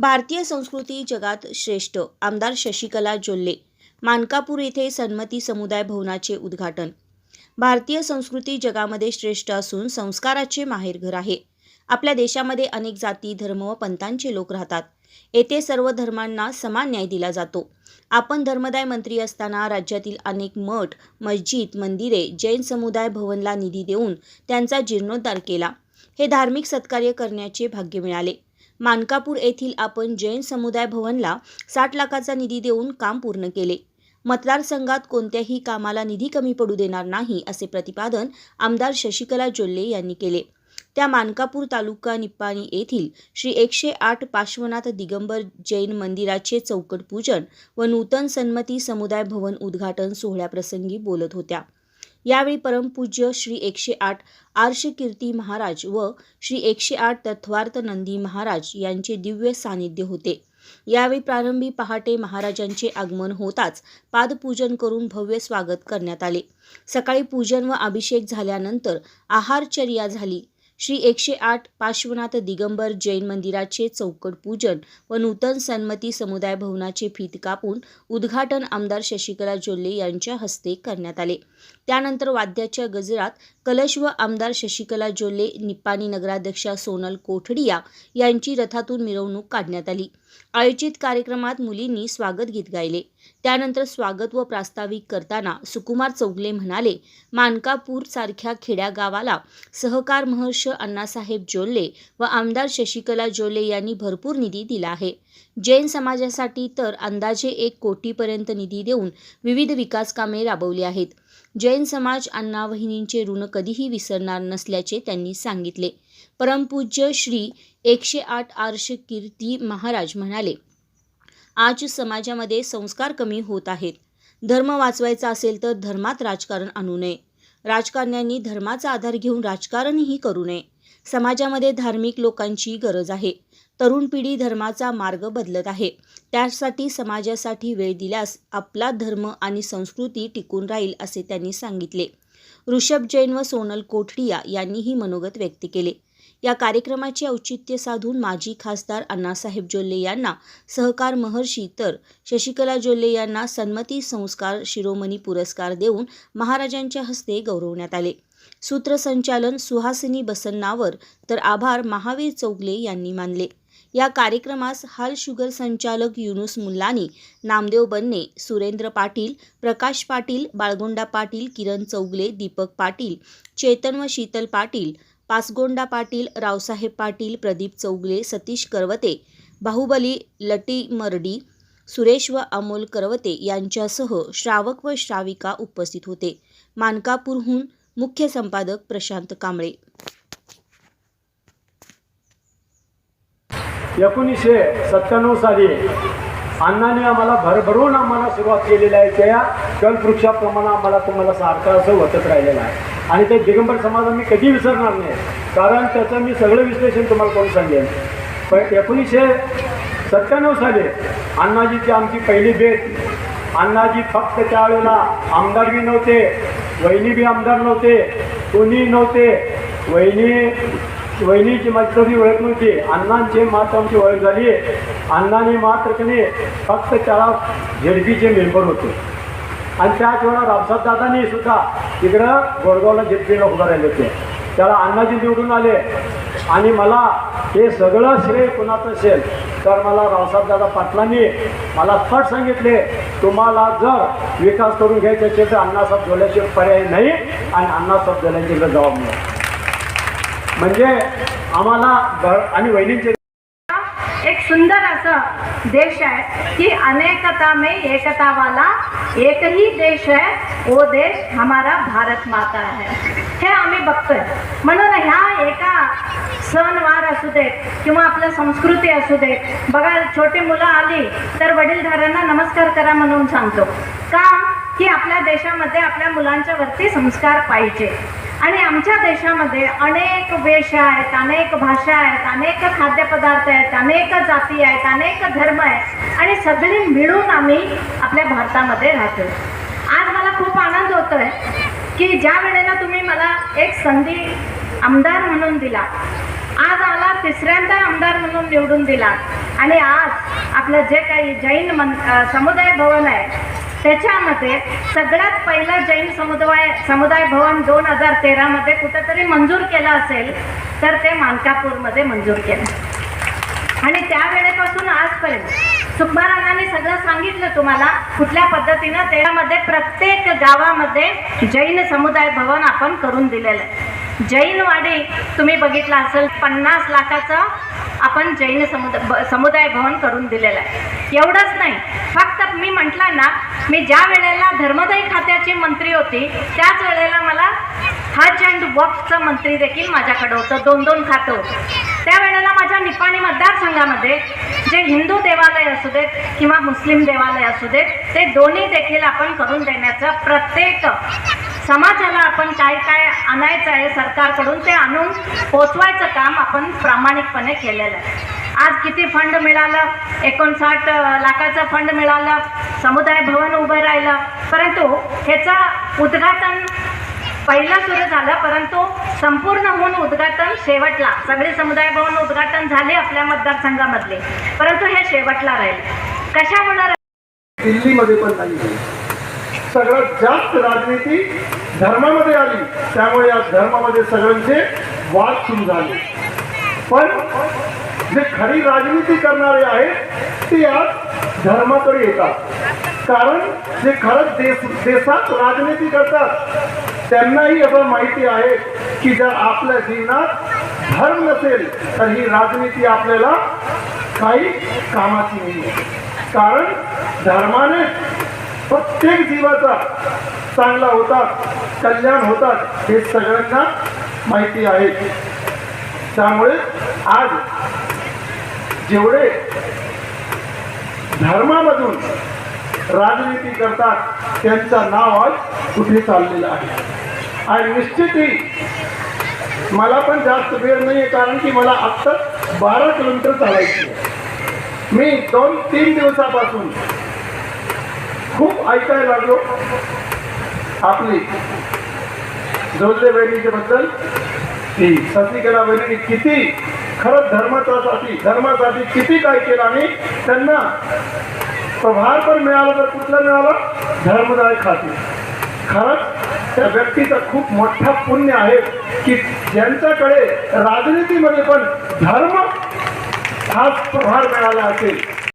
भारतीय संस्कृती जगात श्रेष्ठ आमदार शशिकला जोल्ले मानकापूर येथे सन्मती समुदाय भवनाचे उद्घाटन. भारतीय संस्कृती जगामध्ये श्रेष्ठ असून संस्काराचे माहेरघर आहे. आपल्या देशामध्ये अनेक जाती धर्म व पंथांचे लोक राहतात. येथे सर्व धर्मांना समान न्याय दिला जातो. आपण धर्मदाय मंत्री असताना राज्यातील अनेक मठ मस्जिद मंदिरे जैन समुदाय भवनला निधी देऊन त्यांचा जीर्णोद्धार केला. हे धार्मिक सत्कार्य करण्याचे भाग्य मिळाले. मानकापूर येथील आपण जैन समुदाय भवनला साठ लाखाचा निधी देऊन काम पूर्ण केले. मतदारसंघात कोणत्याही कामाला निधी कमी पडू देणार नाही असे प्रतिपादन आमदार शशिकला जोल्ले यांनी केले. त्या मानकापूर तालुका निप्पाणी येथील श्री एकशे आठ पार्श्वनाथ दिगंबर जैन मंदिराचे चौकट पूजन व नूतन सन्मती समुदाय भवन उद्घाटन सोहळ्याप्रसंगी बोलत होत्या. यावेळी परमपूज्य श्री एकशे आठ आर्षकीर्ती महाराज व श्री एकशे आठ तत्वार्थ नंदी महाराज यांचे दिव्य सानिध्य होते. यावेळी प्रारंभी पहाटे महाराजांचे आगमन होताच पादपूजन करून भव्य स्वागत करण्यात आले. सकाळी पूजन व अभिषेक झाल्यानंतर आहारचर्या झाली. श्री एकशे आठ पार्श्वनाथ दिगंबर जैन मंदिराचे चौकट पूजन व नूतन सन्मती समुदाय भवनाचे फीत कापून उद्घाटन आमदार शशिकला जोल्ले यांच्या हस्ते करण्यात आले. त्यानंतर वाद्याच्या गजरात कलश व आमदार शशिकला जोल्ले निप्पाणी नगराध्यक्षा सोनल कोठडिया यांची रथातून मिरवणूक काढण्यात आली. आयोजित कार्यक्रमात मुलींनी स्वागत गीत गायले. त्यानंतर स्वागत व प्रास्ताविक करताना सुकुमार चौगले म्हणाले मानकापूर सारख्या खेड्यागावाला सहकार महर्ष अण्णासाहेब जोल्ले व आमदार शशिकला जोल्ले यांनी भरपूर निधी दिला आहे. जैन समाजासाठी तर अंदाजे एक कोटीपर्यंत निधी देऊन विविध विकास कामे राबवली आहेत. जैन समाज अण्णा वहिनींचे ऋण कधीही विसरणार नसल्याचे त्यांनी सांगितले. परमपूज्य श्री एकशे आठ आर्ष कीर्ती महाराज म्हणाले आज समाजामध्ये संस्कार कमी होत आहेत. धर्म वाचवायचा असेल तर धर्मात राजकारण आणू नये. राजकारण्यांनी धर्माचा आधार घेऊन राजकारणही करू नये. समाजामध्ये धार्मिक लोकांची गरज आहे. तरुण पिढी धर्माचा मार्ग बदलत आहे. त्यासाठी समाजासाठी वेळ दिल्यास आपला धर्म आणि संस्कृती टिकून राहील असे त्यांनी सांगितले. ऋषभ जैन व सोनल कोठडिया यांनीही मनोगत व्यक्त केले. या कार्यक्रमाचे औचित्य साधून माजी खासदार अण्णासाहेब जोल्ले यांना सहकार महर्षी तर शशिकला जोल्ले यांना सन्मती संस्कार शिरोमणी पुरस्कार देऊन महाराजांच्या हस्ते गौरवण्यात आले. सूत्रसंचालन सुहासिनी बसन्नावर तर आभार महावीर चौगले यांनी मानले. या कार्यक्रमास हाल शुगर संचालक युनुस मुल्लानी नामदेव बन्ने सुरेंद्र पाटील प्रकाश पाटील बाळगोंडा पाटील किरण चौगले दीपक पाटील चेतन व शीतल पाटील पासगोंडा पाटील रावसाहेब पाटील प्रदीप चौगले सतीश करवते बाहुबली लटी मर्डी सुरेश व अमोल करवते यांच्यासह श्रावक व श्राविका उपस्थित होते. मानकापूरहून मुख्य संपादक प्रशांत कांबळे. एकोणीसशे सत्त्याण्णव साली अण्णाने आम्हाला भरभरून आम्हाला सुरुवात केलेली आहे. त्या कलवृक्षाप्रमाणे आम्हाला तुम्हाला सारखं असं होतच राहिलेलं आहे. आणि ते दिगंबर समाज मी कधी विसरणार नाही. कारण त्याचं मी सगळं विश्लेषण तुम्हाला करून सांगेन. पण एकोणीसशे सत्त्याण्णव साली अण्णाजीची आमची पहिली भेट. अण्णाजी फक्त त्यावेळेला आमदार बी नव्हते वहिनी बी आमदार नव्हते कोणी नव्हते. वहिनी वहिनीची माझी ओळख नव्हती. अण्णांची मात्र आमची ओळख झाली. अण्णांनी मात्र कने फक्त त्याला झेडपीचे मेंबर होते. आणि त्याच वेळा रावसाहेब दादांनी सुद्धा तिकडं गोडगावला झेडपीला उभं राहिले होते. त्याला अण्णाजी निवडून आले. आणि मला हे सगळं श्रेय कुणाचं असेल तर मला रावसाहेबदादा पाटलांनी मला फट सांगितले तुम्हाला जर विकास करून घ्यायचा असेल तर अण्णासाहेब जोल्याशिवाय पर्याय नाही आणि अण्णासाहेब जोल्यांच्याकडे जबाब मिळेल म्हणजे आम्हाला आणि वहिनींचे एक सुंदर असं देश आहे की अनेकता में एकता वाला एक ही देश आहे. वो देश हमारा भारत माता आहे. हे आम्ही बघतोय. म्हणून ह्या एका सणवार असू देत किंवा आपल्या संस्कृती असू देत बघा छोटी मुलं आली तर वडीलधाऱ्यांना नमस्कार करा म्हणून सांगतो. की आपल्या देशामध्ये आपल्या मुलांच्या वरती संस्कार पाहिजे. आणि आमच्या देशामध्ये अनेक वेश आहेत अनेक भाषा आहेत अनेक खाद्यपदार्थ आहेत अनेक जाती आहेत अनेक धर्म आहेत. आणि सगळी मिळून आम्ही आपल्या भारतामध्ये राहतो. आज मला खूप आनंद होतोय की ज्या वेळेला तुम्ही मला एक संधी आमदार म्हणून दिला आज आला तिसऱ्यांदा आमदार म्हणून निवडून दिला. आणि आज आपलं जे काही जैन मन समुदाय भवन आहे त्याच्यामध्ये सगळ्यात पहिलं जैन समुदाय समुदाय भवन दोन हजार तेरामध्ये कुठेतरी मंजूर केलं असेल तर ते मानकापूरमध्ये मंजूर केलं. आणि त्यावेळेपासून आजपर्यंत सुकमाराजांनी सगळं सांगितलं तुम्हाला कुठल्या पद्धतीनं त्यामध्ये प्रत्येक गावामध्ये जैन समुदाय भवन आपण करून दिलेलं आहे. जैनवाडी तुम्ही बघितलं असेल पन्नास लाखाचं आपण जैन समुदाय ब- समुदाय भवन करून दिलेलं आहे. एवढंच नाही फक्त मी म्हटलं ना मी ज्या वेळेला धर्मदायी खात्याची मंत्री होती त्याच वेळेला मला हज अँड वक्फचं मंत्री देखील माझ्याकडं होतं दोन दोन खातं होतं. त्यावेळेला माझ्या निपाणी मतदारसंघामध्ये जे हिंदू देवालय असू देत किंवा मुस्लिम देवालय असू देत ते दोन्ही देखील आपण करून देण्याचं प्रत्येक समाजाला आपण काय काय आणायचं आहे सरकारकडून ते आणून पोचवायचं काम आपण प्रामाणिकपणे केलेलं आहे. आज किती फंड मिळालं? एकोणसाठ लाखाचं फंड मिळालं. समुदाय भवन उभं राहिलं. परंतु ह्याचं उद्घाटन पहिलं सुरू झालं परंतु संपूर्ण होऊन उद्घाटन शेवटला. सगळे समुदाय भवन उद्घाटन झाले आपल्या मतदारसंघामधले. परंतु हे शेवटला राहील. कशामुळे दिल्लीमध्ये पण सगळ्यात जास्त राजनीती धर्मामध्ये आली. त्यामुळे या धर्मामध्ये सगळ्यांचे वाद सुरू झाले. पण जे खरी राजनीती करणारे आहेत ते आज धर्माकडे येतात. कारण जे खरंच देश देशात राजनीती करतात त्यांनाही असं माहिती आहे की जर आपल्या जीवनात धर्म नसेल तर ही राजनीती आपल्याला काही कामाची नाही. कारण धर्माने प्रत्येक जीवाचा चांगला होतात कल्याण होतात हे सगळ्यांना माहिती आहे. त्यामुळे आज जेवढे धर्मामधून राजनीती करतात त्यांचं नाव आज कुठे चाललेलं आहे? आणि निश्चितही मला पण जास्त वेळ नाही आहे कारण की मला आत्ता बारा किलोमीटर चालायची मी दोन तीन दिवसापासून खूप ऐकायला लागलो. आपली जोडले बहिणीच्या बद्दल की शशिकला बहिणीने किती खरंच धर्मासाठी धर्मासाठी किती काय केलं आणि त्यांना प्रभार पण मिळाला तर कुठला मिळाला? धर्मदाय खाते. खरंच त्या व्यक्तीचं खूप मोठा पुण्य आहे की ज्यांच्याकडे राजनीतीमध्ये पण धर्म हाच प्रभार मिळाला असेल.